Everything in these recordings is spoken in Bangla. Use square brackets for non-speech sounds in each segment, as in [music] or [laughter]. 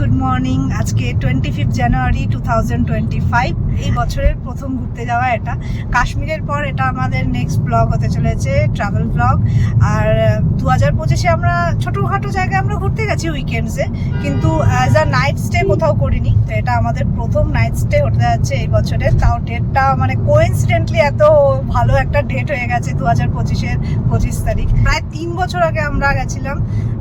Good morning. আজকে twenty fifth January two thousand twenty five এই বছরের প্রথম ঘুরতে যাওয়া এটা। কাশ্মীরের পর এটা আমাদের নেক্সট ব্লগ হতে চলেছে ট্রাভেল ব্লগ আর দু হাজার পঁচিশে আমরা ছোটোখাটো জায়গায় আমরা ঘুরতে গেছি উইকেন্ডসে কিন্তু অ্যাজ আ নাইট স্টে কোথাও করিনি। তো এটা আমাদের প্রথম নাইট স্টে হতে যাচ্ছে এই বছরের। তাও ডেটটা মানে কোইন্সিডেন্টলি এত ভালো একটা ডেট হয়ে গেছে দু হাজার পঁচিশের পঁচিশ তারিখ। প্রায় তিন বছর আগে আমরা গেছিলাম।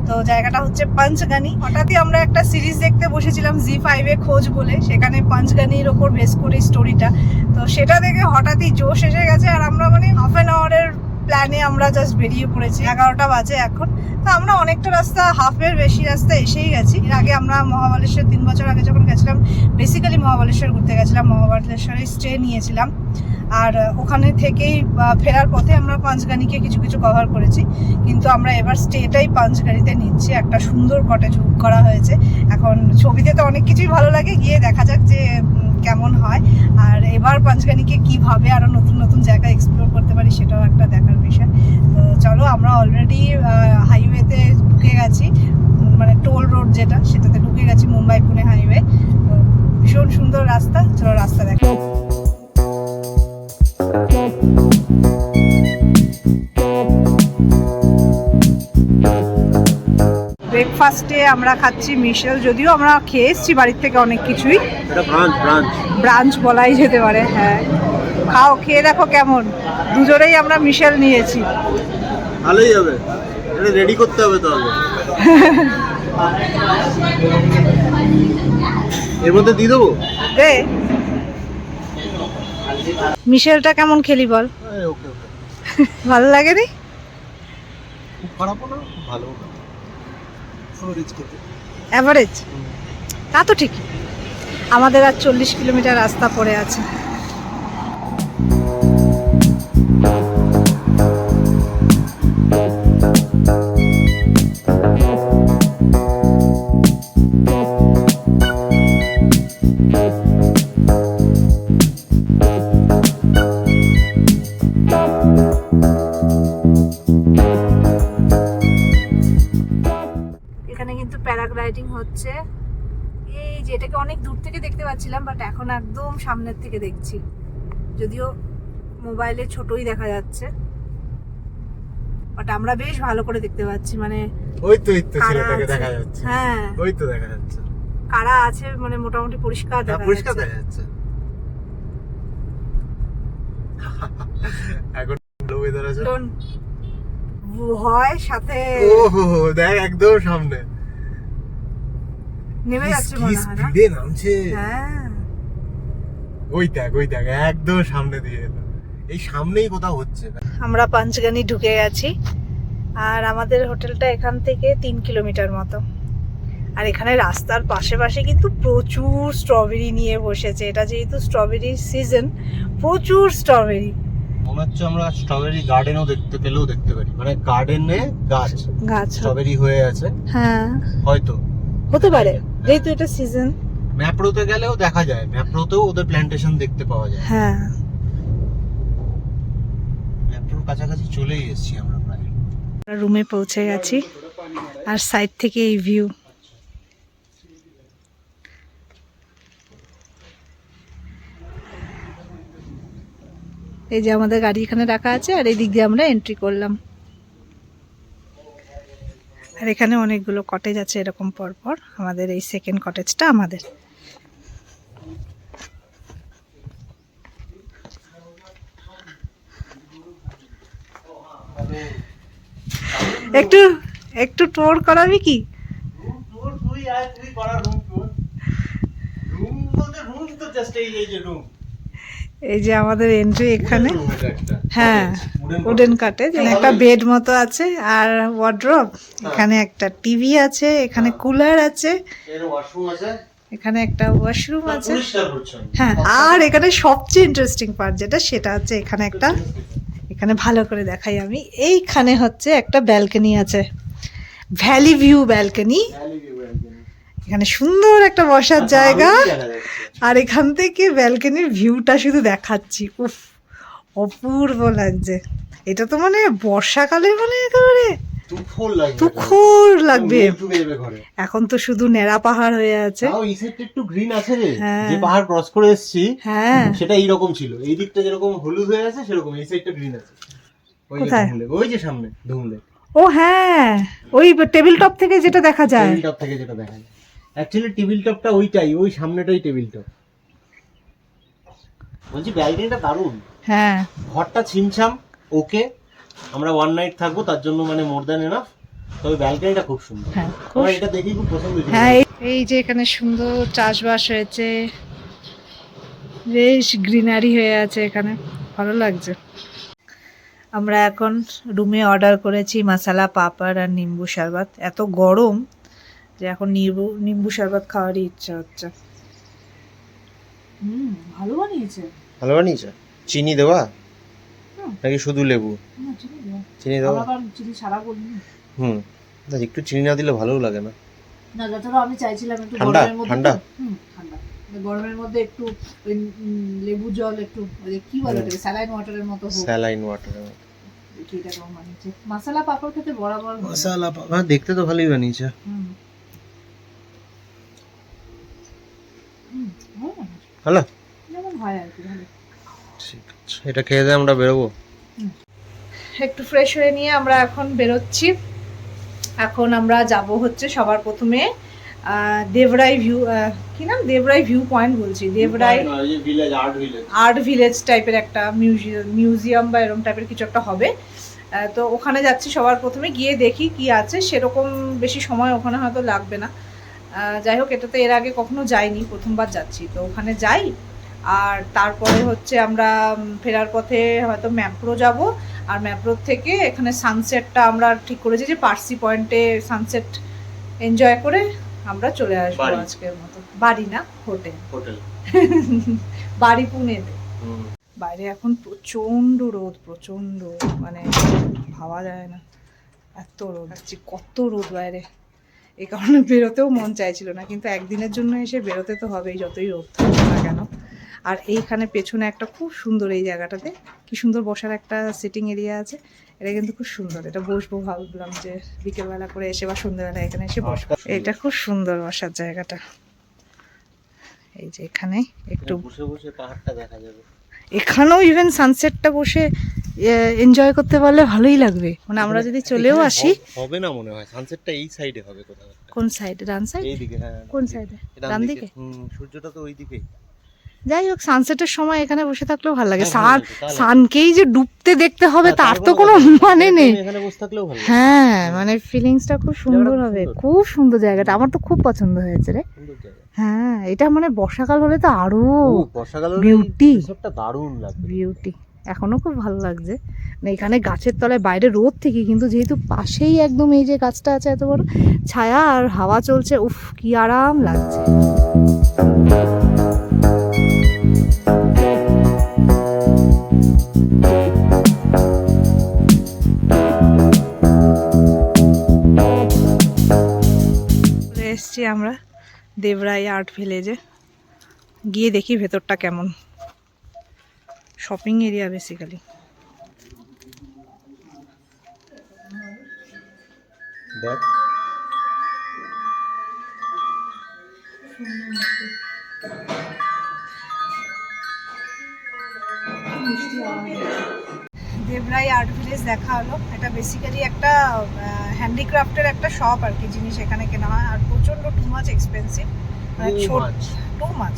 তো জায়গাটা হচ্ছে পঞ্চগানি হঠাৎই আমরা একটা সিরিজ দেখতে বসেছিলাম জি ফাইভে খোঁজ বলে, সেখানে পঞ্চগানির ওপর বেস করে স্টোরিটা তো সেটা দেখে হঠাৎই জোশ এসে গেছে, আর আমরা মানে হাফ অ্যান আওয়ারের প্ল্যানে আমরা জাস্ট বেরিয়ে পড়েছি। এগারোটা বাজে এখন। তো আমরা অনেকটা রাস্তা হাফের বেশি রাস্তা এসেই গেছি। এর আগে আমরা মহাবালেশ্বর, তিন বছর আগে যখন গেছিলাম বেসিক্যালি মহাবালেশ্বর ঘুরতে গেছিলাম, মহাবালেশ্বরে স্টে নিয়েছিলাম। আর ওখানে থেকেই ফেরার পথে আমরা পাঁচগানিকে কিছু কিছু কভার করেছি। কিন্তু আমরা এবার স্টেটাই পাঁচগাড়িতে নিচ্ছি। একটা সুন্দর কটেজ বুক করা হয়েছে। এখন ছবিতে তো অনেক কিছুই ভালো লাগে। গিয়ে দেখা যাক যে কেমন হয়। আর এবার পাঁচগানিকে কীভাবে আরও নতুন নতুন জায়গা এক্সপ্লোর করতে পারি সেটাও একটা দেখার বিষয়। তো চলো, আমরা অলরেডি হাইওয়েতে ঢুকে গেছি। মানে টোল রোড যেটা, সেটাতে ঢুকে গেছি মুম্বাই পুনে হাইওয়ে ভীষণ সুন্দর রাস্তা। চলো রাস্তা দেখো। ব্রেকফাস্টে আমরা খাচ্ছি মিশেল যদিও আমরা খেয়ে এসেছি বাড়ির থেকে অনেক কিছুই। ব্রাঞ্চ বলাই যেতে পারে হ্যাঁ। খাও খেয়ে দেখো কেমন। দুজনেই আমরা মিশেল নিয়েছি। ভালোই হবে। এটা রেডি করতে হবে তো [laughs] এর মধ্যে দিয়ে দেবো? মিশেলটা কেমন খেলি বল? ভালো রিচ খেতে। অ্যাভারেজ তা তো ঠিকই। আমাদের আর চল্লিশ কিলোমিটার রাস্তা পড়ে আছে। সামনের থেকে দেখছি। যদিও মোবাইলে ছোটই দেখা যাচ্ছে। বাট আমরা বেশ ভালো করে দেখতে পাচ্ছি মানে ওই তো। দেখা যাচ্ছে। হ্যাঁ। ওই তো দেখা যাচ্ছে। কারা আছে? মানে মোটামুটি পরিষ্কার হ্যাঁ দেখা পরিষ্কার দেখা যাচ্ছে। [laughs] এখন ভালো ওয়েদার আছে। ভয় সাথে ও হো হো, দেখ একদম সামনে। নেমে যাচ্ছে মনে হয় না? নামছে। হ্যাঁ। ওই দেখ ওই দেখ একদম সামনে দিয়ে এলো। এই সামনেই কোথাও হচ্ছে। আমরা পাঞ্চগানি ঢুকে গেছি আর আমাদের হোটেলটা এখান থেকে তিন কিলোমিটার মতো। আর এখানে রাস্তার পাশে পাশে কিন্তু প্রচুর স্ট্রবেরি নিয়ে বসেছে। এটা যেহেতু স্ট্রবেরির সিজন প্রচুর স্ট্রবেরি মনে হচ্ছে আমরা স্ট্রবেরি গার্ডেনও দেখতে পেলেও দেখতে পারি। মানে গার্ডেনে গাছ গাছ স্ট্রবেরি হয়ে আছে। হ্যাঁ। হয়তো। হতে পারে যেহেতু এটা সিজন ম্যাপ্রোতে গেলেও দেখা যায় ম্যাপ্রোতেও ওদের প্ল্যান্টেশন দেখতে পাওয়া যায়। হ্যাঁ। ম্যাপ্রোর কাছাকাছি চলেই এসেছি আমরা প্রায়। রুমে পৌঁছে গেছি আর সাইড থেকে এই ভিউ এই যে আমাদের গাড়ি এখানে রাখা আছে আর এই দিক দিয়ে আমরা এন্ট্রি করলাম। আর এখানে অনেকগুলো কটেজ আছে এরকম পরপর। আমাদের এই সেকেন্ড কটেজটা আমাদের। একটু একটু টোর করাবি কি? এই যে রুম এই যে আমাদের এন্ট্রি এখানে। হ্যাঁ উডেন কাটে একটা বেড মতো আছে আর ওয়ার্ড্রপ এখানে একটা টিভি আছে এখানে কুলার আছে। এর ওয়াশরুম আছে? এখানে একটা ওয়াশরুম আছে। হ্যাঁ আর এখানে সবচেয়ে ইন্টারেস্টিং পার্ট যেটা সেটা হচ্ছে এখানে একটা এখানে ভালো করে দেখাই আমি। এইখানে হচ্ছে একটা ব্যালকনি আছে। Valley view balcony. এখানে সুন্দর একটা বসার জায়গা। আর এখান থেকে ব্যালকনির ভিউটা শুধু দেখাচ্ছি। উফ অপূর্ব লাগছে। এটা তো মানে বর্ষাকালে মানে একেবারে। তুখোর লাগবে। এখন তো শুধু নেড়া পাহাড় হয়ে আছে। তাও এই সাইডটা একটু গ্রিন আছে রে। হ্যাঁ। যে পাহাড় ক্রস করে এসেছি হ্যাঁ। সেটা এইরকম ছিল। এই দিকটা যেরকম হলুদ হয়ে আছে সেরকম এই সাইডটা গ্রিন আছে। কোথায়? ওই যে সামনে ধুমলে। ও হ্যাঁ ওই টেবিল টপ থেকে যেটা দেখা যায়। টেবিল টপ থেকে যেটা দেখা যায়। অ্যাকচুয়ালি টেবিল টপটা ওইটাই ওই সামনেটাই টেবিল টপ বলছি ব্যালকনিটা দারুণ। হ্যাঁ। ঘরটা ছিমছাম ওকে আমরা ওয়ান নাইট থাকব তার জন্য মানে মোর দ্যান এনাফ তবে ব্যালকনিটা খুব সুন্দর। হ্যাঁ খুব আমার এটা দেখেই খুব পছন্দ হয়েছে হ্যাঁ এই- যে এখানে সুন্দর চাষবাস হয়েছে। বেশ গ্রিনারি হয়ে আছে এখানে। ভালো লাগছে। আমরা এখন রুমে অর্ডার করেছি মশালা পাপড় আর নিম্বু শরবত এত গরম যে এখন নিম্বু নিম্বু শরবত খাওয়ারই ইচ্ছা হচ্ছে। হুম ভালো বানিয়েছে। ভালো বানিয়েছে? চিনি দেওয়া। নাকি শুধু লেবু? চিনি দেওয়া। চিনি দেওয়া আবার চিনি ছাড়া বলিনি হুম। না একটু চিনি না দিলে ভালোও লাগে না। না যতটা আমি চাইছিলাম একটু গরমের মধ্যে ঠান্ডা? হুম ঠান্ডা। গরমের মধ্যে একটু লেবু জল একটু যে কি বলে হুম। স্যালাইন ওয়াটারের মতো হোক। স্যালাইন ওয়াটার দেখি এটা কেমন বানিয়েছে। মশলা পাপড় খেতে বরাবর ভালো। মশালা হ্যাঁ দেখতে তো ভালোই বানিয়েছে। হুম। ভালো। ভালো যেমন হয় আর কি ভালো। আছে এটা খেয়ে দিয়ে আমরা বেরোবো? একটু ফ্রেশ হয়ে নিয়ে আমরা এখন বেরোচ্ছি। এখন আমরা যাব হচ্ছে সবার প্রথমে আহ, দেবরাই ভিউ কি নাম? দেবরাই ভিউ পয়েন্ট বলছি। দেবরাই আর্ট ভিলেজ টাইপের একটা মিউজিয়াম মিউজিয়াম বা এরকম টাইপের কিছু একটা হবে। আহ, তো ওখানে যাচ্ছি সবার প্রথমে গিয়ে দেখি কি আছে। সেরকম বেশি সময় ওখানে হয়তো লাগবে না। আহ, যাই হোক এটাতে এর আগে কখনো যাইনি প্রথমবার যাচ্ছি। তো ওখানে যাই আর তারপরে হচ্ছে আমরা ফেরার পথে হয়তো ম্যাপ্রো যাব। আর ম্যাপ্রোর থেকে এখানে সানসেটটা আমরা ঠিক করেছি যে পার্সি পয়েন্টে সানসেট এনজয় করে আমরা চলে আসব আজকের মতো। বাড়ি না হোটেল। হোটেল। [laughs] বাড়ি পুনেতে। বাইরে এখন প্রচণ্ড রোদ প্রচণ্ড মানে ভাবা যায় না। এত রোদ আসছে কত রোদ বাইরে। এই কারণে বেরোতেও মন চাইছিল না কিন্তু একদিনের জন্য এসে বেরোতে তো হবেই যতই রোদ থাকুক না কেন। আর এইখানে পেছনে একটা খুব সুন্দর এই জায়গাটাতে কি সুন্দর বসার একটা সিটিং এরিয়া আছে। এটা কিন্তু খুব সুন্দর এটা বসবো ভাবলাম যে বিকেলবেলা করে এসে বা সন্ধ্যেবেলা এখানে এসে বসবো। এটা খুব সুন্দর বসার জায়গাটা। এই যে এখানে একটু বসে বসে পাহাড়টা দেখা যাবে। এখানেও ইভেন সানসেটটা বসে এনজয় করতে পারলে ভালোই লাগবে। মানে আমরা যদি চলেও আসি। হবে না মনে হয় সানসেটটা এই সাইডে হবে কোথাও কোন সাইডে ডান সাইড এইদিকে হ্যাঁ কোন সাইডে। ডান দিকে। হুম সূর্যটা তো ওই দিকেই যাই হোক সানসেটের সময় এখানে বসে থাকলেও ভালো লাগে। হ্যাঁ, সান তাহলে- সানকেই যে ডুবতে দেখতে হবে হ্যাঁ, তার তো কোনো মানে নেই। লাগে। হ্যাঁ মানে ফিলিংসটা খুব সুন্দর হবে। খুব সুন্দর জায়গাটা। আমার তো খুব পছন্দ হয়েছে রে। হ্যাঁ এটা মানে বর্ষাকাল হলে তো আরও। সবটা দারুণ লাগবে। বিউটি এখনও খুব ভালো লাগছে। মানে এখানে গাছের তলায় বাইরে রোদ থেকে কিন্তু যেহেতু পাশেই একদম এই যে গাছটা আছে এত বড় ছায়া আর হাওয়া চলছে উফ কি আরাম লাগছে। আমরা দেবরাই আর্ট ভিলেজে। গিয়ে দেখি ভেতরটা কেমন। শপিং এরিয়া বেসিক্যালি দেখ। দেবরাই আর্ট ভিলেজ দেখা হলো। এটা বেসিক্যালি একটা হ্যান্ডিক্রাফটের একটা শপ আর কি জিনিস এখানে কেনা হয়। আর প্রচণ্ড টু মাছ এক্সপেন্সিভ মানে ছোট টু মাছ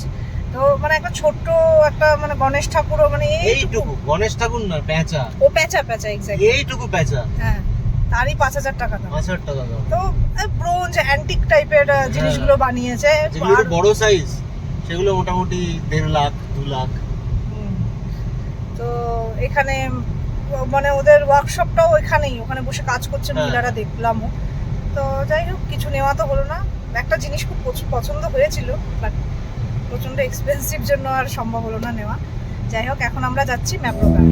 তো মানে একটা ছোট্ট একটা মানে গণেশ ঠাকুরও মানে এইটুকু। গণেশ ঠাকুর না পেঁচা। ও পেঁচা পেঁচা এক্স্যাক্টলি এইটুকু পেঁচা। হ্যাঁ। তারই পাঁচ হাজার টাকা দাম। পাঁচ হাজার টাকা দাম। তো ব্রোঞ্জ অ্যান্টিক টাইপের জিনিসগুলো বানিয়েছে। যেগুলো বড় সাইজ সেগুলো মোটামুটি দেড় লাখ দু লাখ। তো এখানে মানে ওদের ওয়ার্কশপটাও ওইখানেই ওখানে বসে কাজ করছে হ্যাঁ। মহিলারা দেখলামও। তো যাই হোক কিছু নেওয়া তো হলো না। একটা জিনিস খুব পছন্দ হয়েছিল বাট প্রচণ্ড এক্সপেন্সিভ জন্য আর সম্ভব হলো না নেওয়া। যাই হোক এখন আমরা যাচ্ছি ম্যাপ্রোগ্রাম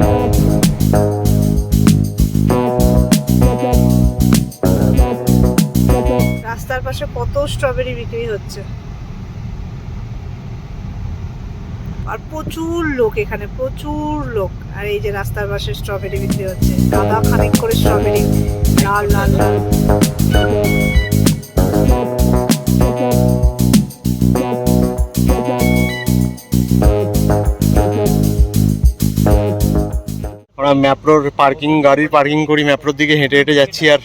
রাস্তার পাশে কত স্ট্রবেরি বিক্রি হচ্ছে? আর প্রচুর লোক এখানে প্রচুর লোক। আর এই যে রাস্তার পাশে স্ট্রবেরি বিক্রি হচ্ছে। দাদা খানিক করে স্ট্রবেরি লাল লাল লাল। আমরা ম্যাপ্রোর পার্কিং গাড়ির পার্কিং করি। ম্যাপ্রোর দিকে হেঁটে হেঁটে যাচ্ছি আর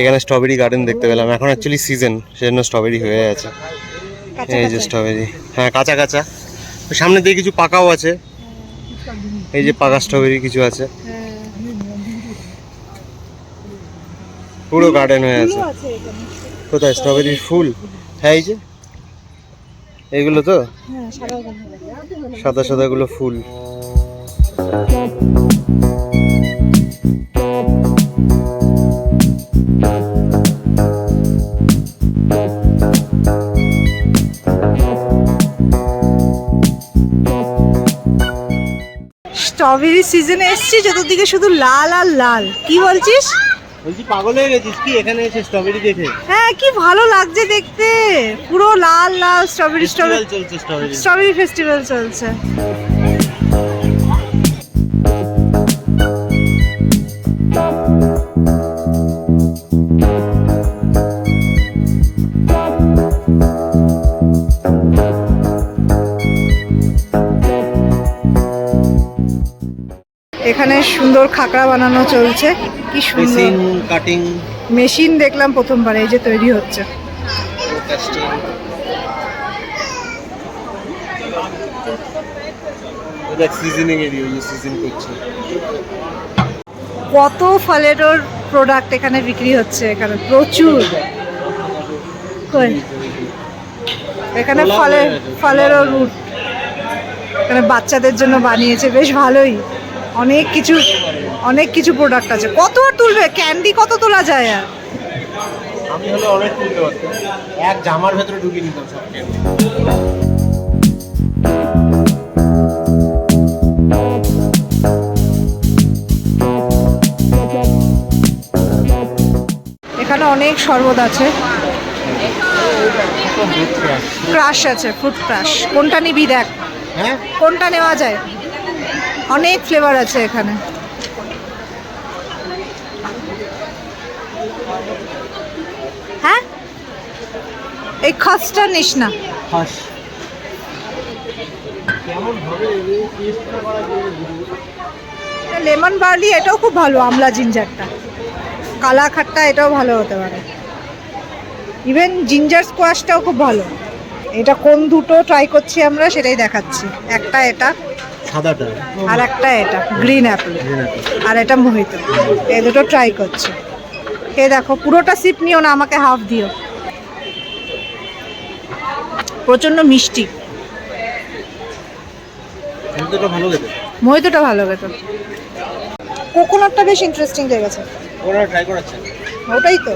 এখানে স্ট্রবেরি গার্ডেন দেখতে পেলাম। এখন অ্যাকচুয়ালি সিজন সেজন্য স্ট্রবেরি হয়ে আছে। এই যে। স্ট্রবেরি হ্যাঁ কাঁচা কাঁচা সামনে দিয়ে কিছু পাকাও আছে। এই যে পাকা স্ট্রবেরি কিছু আছে। পুরো গার্ডেন হয়ে আছে। কোথায়? স্ট্রবেরির ফুল? হ্যাঁ এই যে। এগুলো তো? সাদা সাদা সাদা গুলো ফুল। স্ট্রবেরি সিজনে এসছি চতুর্দিকে শুধু লাল আর লাল। কি বলছিস? বলছি পাগল হয়ে গেছিস কি? এখানে এসে স্ট্রবেরি দেখে। হ্যাঁ কি ভালো লাগছে দেখতে। পুরো লাল লাল স্ট্রবেরি স্ট্রবেরি চলছে স্ট্রবেরি স্ট্রবেরি ফেস্টিভ্যাল চলছে। এখানে সুন্দর খাকড়া বানানো চলছে। কি সুন্দর। Machine cutting. মেশিন দেখলাম প্রথমবার এই যে তৈরি হচ্ছে। কত ফলেরও প্রোডাক্ট এখানে বিক্রি হচ্ছে এখানে? প্রচুর। এখানে ফলের ফলেরও রুট এখানে বাচ্চাদের জন্য বানিয়েছে বেশ ভালোই। অনেক কিছু অনেক কিছু প্রোডাক্ট আছে। কত আর তুলবে? ক্যান্ডি কত তোলা যায় আর? আমি হলে অনেক তুলতে পারতাম। এক জামার ভেতরে ঢুকিয়ে নিতাম সব ক্যান্ডি এখানে অনেক শরবত আছে। ক্রাশ আছে ফ্রুট ক্রাশ কোনটা নিবি দেখ। হ্যাঁ? কোনটা নেওয়া যায়? অনেক ফ্লেভার আছে এখানে। হ্যাঁ? এই খসটা নিস না। লেমন বার্লি এটাও খুব ভালো আমলা জিঞ্জারটা। কালা খাট্টা এটাও ভালো হতে পারে। ইভেন জিঞ্জার স্কোয়াশটাও খুব ভালো। এটা কোন দুটো ট্রাই করছি আমরা সেটাই দেখাচ্ছি। একটা এটা। সাদাটা আর একটা এটা গ্রিন অ্যাপেল আর এটা মোহিত। এই দুটো ট্রাই করছি। এ দেখো পুরোটা সিপ নিও না আমাকে হাফ দিও। প্রচণ্ড মিষ্টি। মোহিতটা ভালো খেতে। কোকোনাটটা বেশ ইন্টারেস্টিং লেগেছে। ওরা ট্রাই করাচ্ছে। ওটাই তো।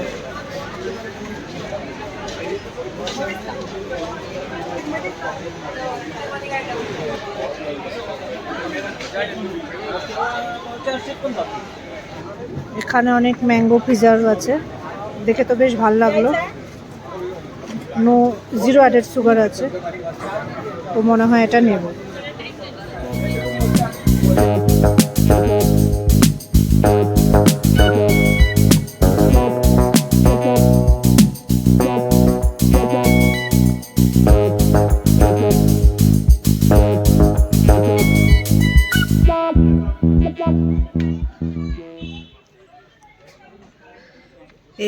এখানে অনেক ম্যাঙ্গো প্রিজার্ভ আছে। দেখে তো বেশ ভালো লাগল। নো জিরো অ্যাডেড সুগার আছে। তো মনে হয় এটা নেব।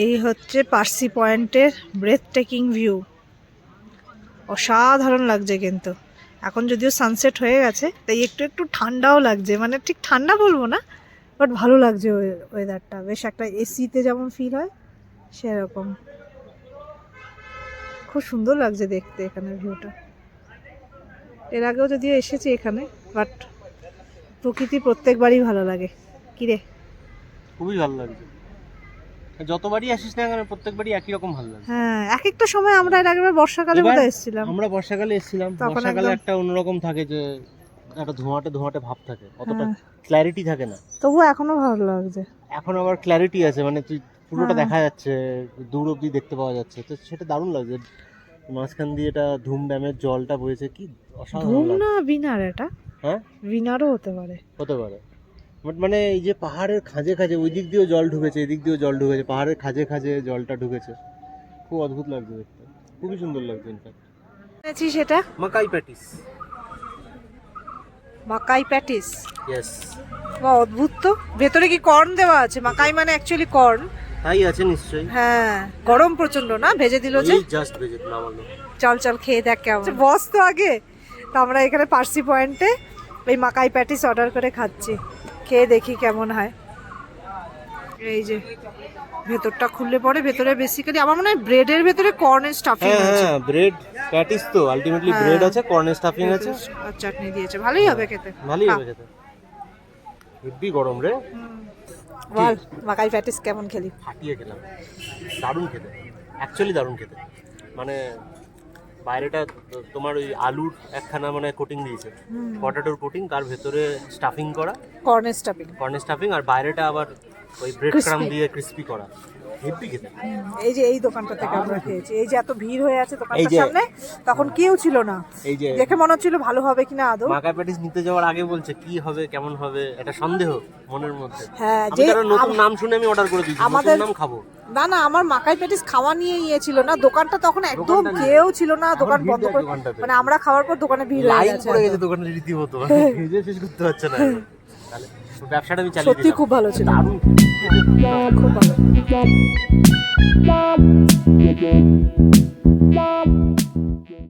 এই হচ্ছে পার্সি পয়েন্টের ব্রেথ টেকিং ভিউ অসাধারণ লাগছে কিন্তু। এখন যদিও সানসেট হয়ে গেছে, তাই একটু একটু ঠান্ডাও লাগছে। মানে ঠিক ঠান্ডা বলব না বাট ভালো লাগছে ওয়েদারটা বেশ একটা এসিতে যেমন ফিল হয়, সেরকম। খুব সুন্দর লাগছে দেখতে এখানে ভিউটা এর আগেও যদিও এসেছি এখানে বাট প্রকৃতি প্রত্যেকবারই ভালো লাগে। কিরে খুবই ভালো লাগছে। যতবারই আসিস না কেন প্রত্যেকবারই একই রকম ভালো লাগে। হ্যাঁ এক একটা সময় আমরা এর আগের বর্ষাকালে বোধহয় এসেছিলাম। আমরা বর্ষাকালে এসেছিলাম বর্ষাকালে একটা অন্যরকম থাকে যে একটা ধোঁয়াটে ধোঁয়াটে ভাব থাকে অতটা। ক্ল্যারিটি থাকে না। তবুও এখনও ভালো লাগছে। এখন আবার ক্ল্যারিটি আছে মানে তুই পুরোটা হ্যাঁ। দেখা যাচ্ছে দূর অব্দি দেখতে পাওয়া যাচ্ছে। তো সেটা দারুণ লাগছে। মাঝখান দিয়ে এটা ধুম ড্যামের জলটা বয়েছে কি অসাধারণ ধুম না বিনার এটা। হ্যাঁ? বিনারও হতে পারে। হতে পারে। বাট মানে এই যে পাহাড়ের খাঁজে খাঁজে ওই দিক দিয়েও জল ঢুকেছে এদিক দিয়েও জল ঢুকেছে পাহাড়ের খাঁজে খাঁজে জলটা ঢুকেছে। খুব অদ্ভুত লাগছে দেখতে। খুবই সুন্দর লাগছে ইনফ্যাক্ট শুনেছি সেটা? মাকাই প্যাটিস। মাকাই প্যাটিস? ইয়েস বা অদ্ভুত তো। ভেতরে কি কর্ন দেওয়া আছে? মাকাই মানে অ্যাকচুয়ালি কর্ন তাই আছে নিশ্চয়ই। হ্যাঁ গরম প্রচণ্ড না? ভেজে দিল যে? জাস্ট ভেজে নামালো চল চল খেয়ে দেখ কেমন। বস তো আগে। তো আমরা এখানে পার্সি পয়েন্টে এই মাকাই প্যাটিস অর্ডার করে খাচ্ছি। খেয়ে দেখি কেমন হয়। এই যে ভেতরটা খুললে পরে ভেতরে বেসিক্যালি আমার মনে হয় ব্রেডের ভেতরে কর্নের স্টাফিং হ্যাঁ আছে হ্যাঁ ব্রেড প্যাটিস তো আলটিমেটলি হ্যাঁ। ব্রেড আছে কর্নের স্টাফিং আছে। আর চাটনি দিয়েছে। ভালোই হবে খেতে। ভালোই হবে খেতে। হেব্বি গরম রে। বল মাকাই প্যাটিস কেমন খেলি? ফাটিয়ে খেলাম। দারুণ খেতে। অ্যাকচুয়ালি দারুণ খেতে। মানে বাইরেটা তোমার ওই আলুর একখানা মানে কোটিং দিয়েছে। পটাটোর কোটিং তার ভেতরে স্টাফিং করা। কর্নের স্টাফিং কর্নের স্টাফিং আর বাইরেটা আবার ওই ব্রেড ক্রাম দিয়ে ক্রিস্পি করা। খেতে। এই যে এই দোকানটা থেকে আমরা খেয়েছি। এই যে এত ভিড় হয়ে আছে দোকানটার সামনে তখন কেউ ছিল না। এই যে দেখে মনে হচ্ছিল ভালো হবে কিনা আদৌ। মাকা প্যাটিস নিতে যাওয়ার আগে বলছে কি হবে কেমন হবে? এটা সন্দেহ মনের মধ্যে। হ্যাঁ যে নতুন নাম শুনে আমি অর্ডার করে দিয়েছি আমাদের- নাম খাব। না না আমার মাকাই প্যাটিস খাওয়া নিয়ে ইয়ে ছিল না। দোকানটা তখন একদম কেউ ছিল না দোকান বন্ধ করে মানে আমরা খাওয়ার পর দোকানে ভিড় হয়ে লাইন গেছে পড়ে গেছে দোকানে রীতিমতো। [laughs] ভেজে শেষ করতে পারছে না। [laughs] ব্যবসাটা আমি চালিয়ে সত্যি খুব ভালো ছিল। দারুণ। খুব ভালো।